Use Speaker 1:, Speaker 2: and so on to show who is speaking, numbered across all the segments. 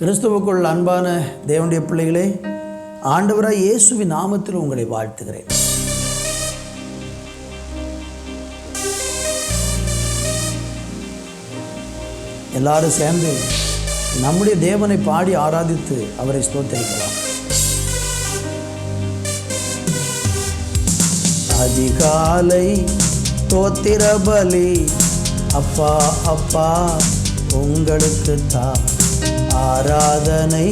Speaker 1: கிறிஸ்துவுக்குள் அன்பான தேவனுடைய பிள்ளைகளே ஆண்டவராக இயேசுவின் நாமத்தில் உங்களை வாழ்த்துகிறேன். எல்லாரும் சேர்ந்து நம்முடைய தேவனை பாடி ஆராதித்து அவரை ஸ்தோத்தரிக்கலாம். அதிகாலை தோத்திர பலி அப்பா அப்பா உங்களுக்கு தான் ஆராதனை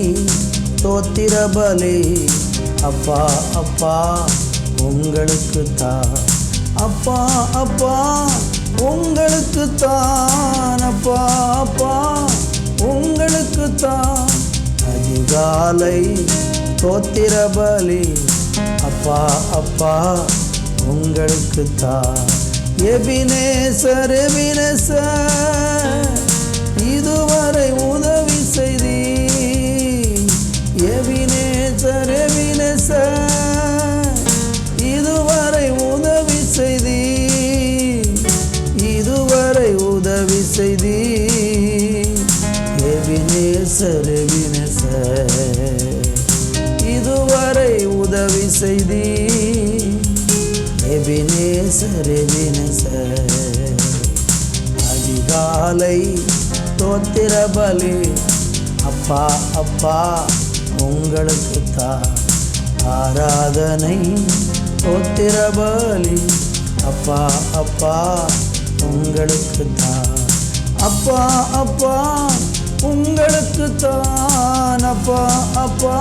Speaker 1: தோத்திரபலி. அப்பா அப்பா உங்களுக்கு தான் அப்பா அப்பா உங்களுக்கு தான் அப்பா அப்பா உங்களுக்கு தான் அதிகாலை தோத்திரபலி. அப்பா அப்பா உங்களுக்கு தான் எபினேசர் எபினேசர். எபினேசர் எபினேசர் அதிகாலை தோத்திர பலி. அப்பா அப்பா உங்களுக்கு தான் ஆராதனை தோத்திர பலி. அப்பா அப்பா உங்களுக்கு தான் அப்பா அப்பா உங்களுக்கு தான் அப்பா அப்பா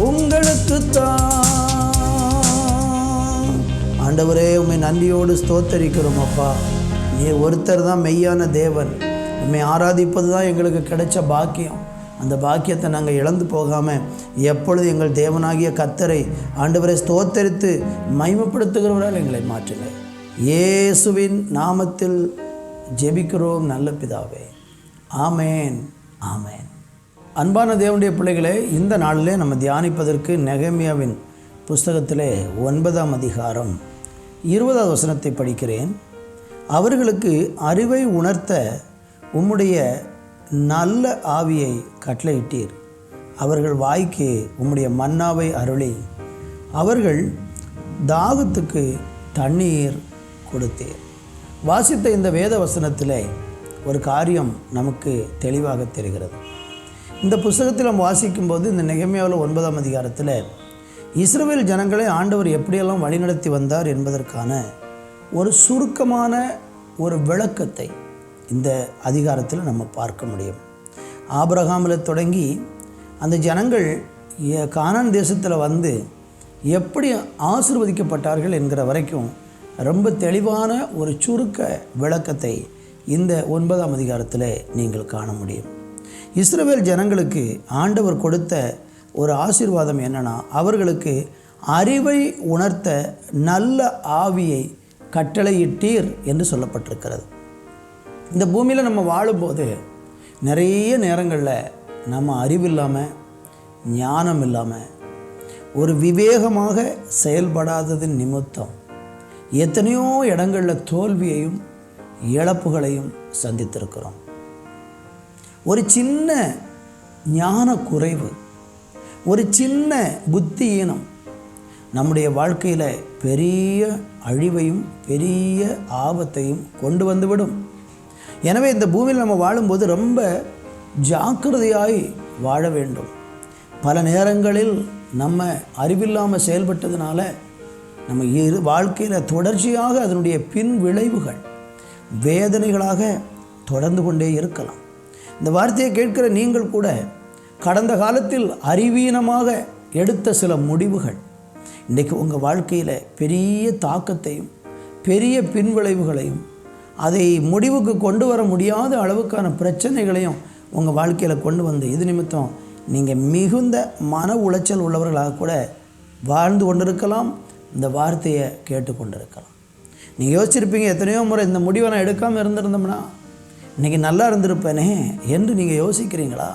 Speaker 1: உங்களுக்கு தான் ஆண்டவரே உண்மை நன்றியோடு ஸ்தோத்தரிக்கிறோம் அப்பா. நீ ஒருத்தர் தான் மெய்யான தேவன். உண்மை ஆராதிப்பது தான் எங்களுக்கு கிடைச்ச பாக்கியம். அந்த பாக்கியத்தை நாங்கள் இழந்து போகாமல் எப்பொழுது எங்கள் தேவனாகிய கத்தரை ஆண்டவரை ஸ்தோத்தரித்து மைமப்படுத்துகிறவரால் எங்களை மாற்றுங்க. இயேசுவின் நாமத்தில் ஜெபிக்கிறோம் நல்ல பிதாவே. ஆமேன். ஆமேன். அன்பான தேவனுடைய பிள்ளைகளே இந்த நாளிலே நம்ம தியானிப்பதற்கு நெகமியாவின் புஸ்தகத்திலே ஒன்பதாம் அதிகாரம் இருபதாவது வசனத்தை படிக்கிறேன். அவர்களுக்கு அறிவை உணர்த்த உம்முடைய நல்ல ஆவியை கட்டளையிட்டீர். அவர்கள் வாய்க்கு உம்முடைய மன்னாவை அருளி அவர்கள் தாகத்துக்கு தண்ணீர் கொடுத்தீர். வாசித்த இந்த வேத வசனத்தில் ஒரு காரியம் நமக்கு தெளிவாக தெரிகிறது. இந்த புஸ்தகத்தில் நம்ம வாசிக்கும்போது இந்த நெகமியாவில் ஒன்பதாம் அதிகாரத்தில் இஸ்ரேல் ஜனங்களை ஆண்டவர் எப்படியெல்லாம் வழிநடத்தி வந்தார் என்பதற்கான ஒரு சுருக்கமான ஒரு விளக்கத்தை இந்த அதிகாரத்தில் நம்ம பார்க்க முடியும். ஆபிரகாமில் தொடங்கி அந்த ஜனங்கள் கானான் தேசத்தில் வந்து எப்படி ஆசிர்வதிக்கப்பட்டார்கள் என்கிற வரைக்கும் ரொம்ப தெளிவான ஒரு சுருக்க விளக்கத்தை இந்த ஒன்பதாம் அதிகாரத்தில் நீங்கள் காண முடியும். இஸ்ரவேல் ஜனங்களுக்கு ஆண்டவர் கொடுத்த ஒரு ஆசீர்வாதம் என்னன்னா அவர்களுக்கு அறிவை உணர்த்த நல்ல ஆவியை கட்டளையிட்டீர் என்று சொல்லப்பட்டிருக்கிறது. இந்த பூமியில் நம்ம வாழும்போது நிறைய நேரங்களில் நம்ம அறிவில்லாமல் ஞானம் இல்லாமல் ஒரு விவேகமாக செயல்படாததின் நிமித்தம் எத்தனையோ இடங்களில் தோல்வியையும் இழப்புகளையும் சந்தித்திருக்கிறோம். ஒரு சின்ன ஞான குறைவு ஒரு சின்ன புத்தியீனம் நம்முடைய வாழ்க்கையில் பெரிய அழிவையும் பெரிய ஆபத்தையும் கொண்டு வந்துவிடும். எனவே இந்த பூமியில் நம்ம வாழும்போது ரொம்ப ஜாக்கிரதையாய் வாழ வேண்டும். பல நேரங்களில் நம்ம அறிவில்லாமல் செயல்பட்டதுனால நம்ம இரு வாழ்க்கையில் தொடர்ச்சியாக அதனுடைய பின் விளைவுகள் வேதனைகளாக தொடர்ந்து கொண்டே இருக்கலாம். இந்த வார்த்தையை கேட்கிற நீங்கள் கூட கடந்த காலத்தில் அறிவீனமாக எடுத்த சில முடிவுகள். இன்றைக்கு உங்கள் வாழ்க்கையில் பெரிய தாக்கத்தையும் பெரிய பின்விளைவுகளையும் அதை முடிவுக்கு கொண்டு வர முடியாத அளவுக்கான பிரச்சனைகளையும் உங்கள் வாழ்க்கையில் கொண்டு வந்து இது நிமித்தம் நீங்கள் மிகுந்த மன உளைச்சல் உள்ளவர்களாக கூட வாழ்ந்து கொண்டிருக்கலாம் இந்த வார்த்தையை கேட்டு கொண்டிருக்கலாம் நீங்கள் யோசிச்சிருப்பீங்க எத்தனையோ முறை இந்த முடிவை நான் எடுக்காமல் இருந்திருந்தோம்னா இன்றைக்கி நல்லா இருந்திருப்பேனே என்று நீங்கள் யோசிக்கிறீங்களா?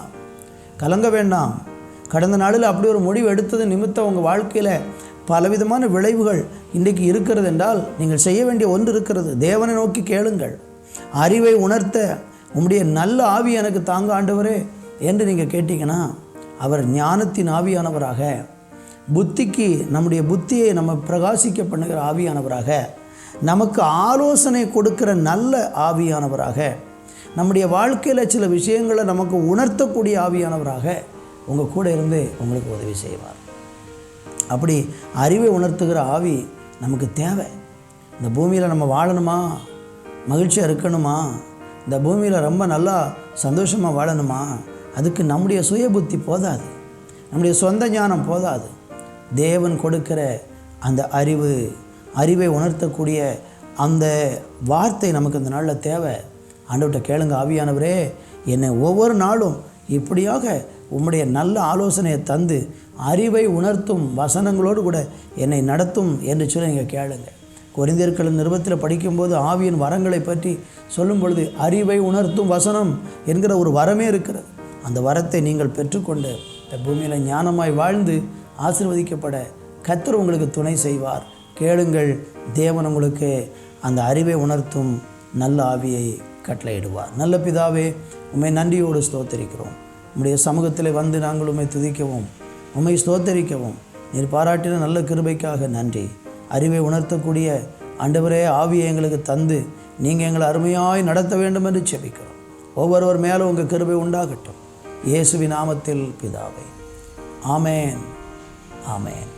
Speaker 1: கலங்க வேண்டாம். கடந்த நாளில் அப்படி ஒரு முடிவு எடுத்தது நிமித்தம் உங்கள் வாழ்க்கையில் பலவிதமான விளைவுகள் இன்றைக்கு இருக்கிறது என்றால் நீங்கள் செய்ய வேண்டிய ஒன்று இருக்கிறது. தேவனை நோக்கி கேளுங்கள். அறிவை உணர்த்த உம்முடைய நல்ல ஆவி எனக்கு தாங்க ஆண்டவரே என்று நீங்கள் கேட்டிங்கன்னா அவர் ஞானத்தின் ஆவியானவராக புத்திக்கு நம்முடைய புத்தியை நம்ம பிரகாசிக்க பண்ணுகிற ஆவியானவராக நமக்கு ஆலோசனை கொடுக்கிற நல்ல ஆவியானவராக நம்முடைய வாழ்க்கையில் சில விஷயங்களை நமக்கு உணர்த்தக்கூடிய ஆவியானவராக உங்கள் கூட இருந்து உங்களுக்கு உதவி செய்வார். அப்படி அறிவை உணர்த்துகிற ஆவி நமக்கு தேவை. இந்த பூமியில் நம்ம வாழணுமா? மகிழ்ச்சியாக இருக்கணுமா? இந்த பூமியில் ரொம்ப நல்லா சந்தோஷமாக வாழணுமா? அதுக்கு நம்முடைய சுய புத்தி போதாது. நம்முடைய சொந்த ஞானம் போதாது. தேவன் கொடுக்கிற அந்த அறிவு அறிவை உணர்த்தக்கூடிய அந்த வார்த்தை நமக்கு இந்த நாளில் தேவை. ஆண்டவர்கிட்ட கேளுங்க ஆவியானவரே என்னை ஒவ்வொரு நாளும் இப்படியாக உம்முடைய நல்ல ஆலோசனையை தந்து அறிவை உணர்த்தும் வசனங்களோடு கூட என்னை நடத்தும் என்று சொல்லி நீங்கள் கேளுங்க. கொரிந்தியர்கள் நிறுவத்தில் படிக்கும்போது ஆவியின் வரங்களை பற்றி சொல்லும் பொழுது அறிவை உணர்த்தும் வசனம் என்கிற ஒரு வரமே இருக்கிறது. அந்த வரத்தை நீங்கள் பெற்றுக்கொண்டு இந்த பூமியில் ஞானமாய் வாழ்ந்து ஆசிர்வதிக்கப்பட கத்தர் உங்களுக்கு துணை செய்வார். கேளுங்கள் தேவன் உங்களுக்கு அந்த அறிவை உணர்த்தும் நல்ல ஆவியை கட்டளையிடுவார் நல்ல பிதாவே உண்மை நன்றியோடு ஸ்தோத்தரிக்கிறோம். உம்முடைய சமூகத்தில் வந்து நாங்கள் உம்மை துதிக்கவும் உம்மை ஸ்தோத்தரிக்கவும். நீர் பாராட்டின நல்ல கிருபைக்காக நன்றி. அறிவை உணர்த்தக்கூடிய ஆண்டவரே ஆவியை எங்களுக்கு தந்து நீங்கள் எங்களை அருமையாய் நடத்த வேண்டும் என்று செபிக்கிறோம். ஒவ்வொருவர் மேலும் உங்கள் கிருபை உண்டாகட்டும். இயேசுவி நாமத்தில் பிதாவை. ஆமேன். ஆமேன்.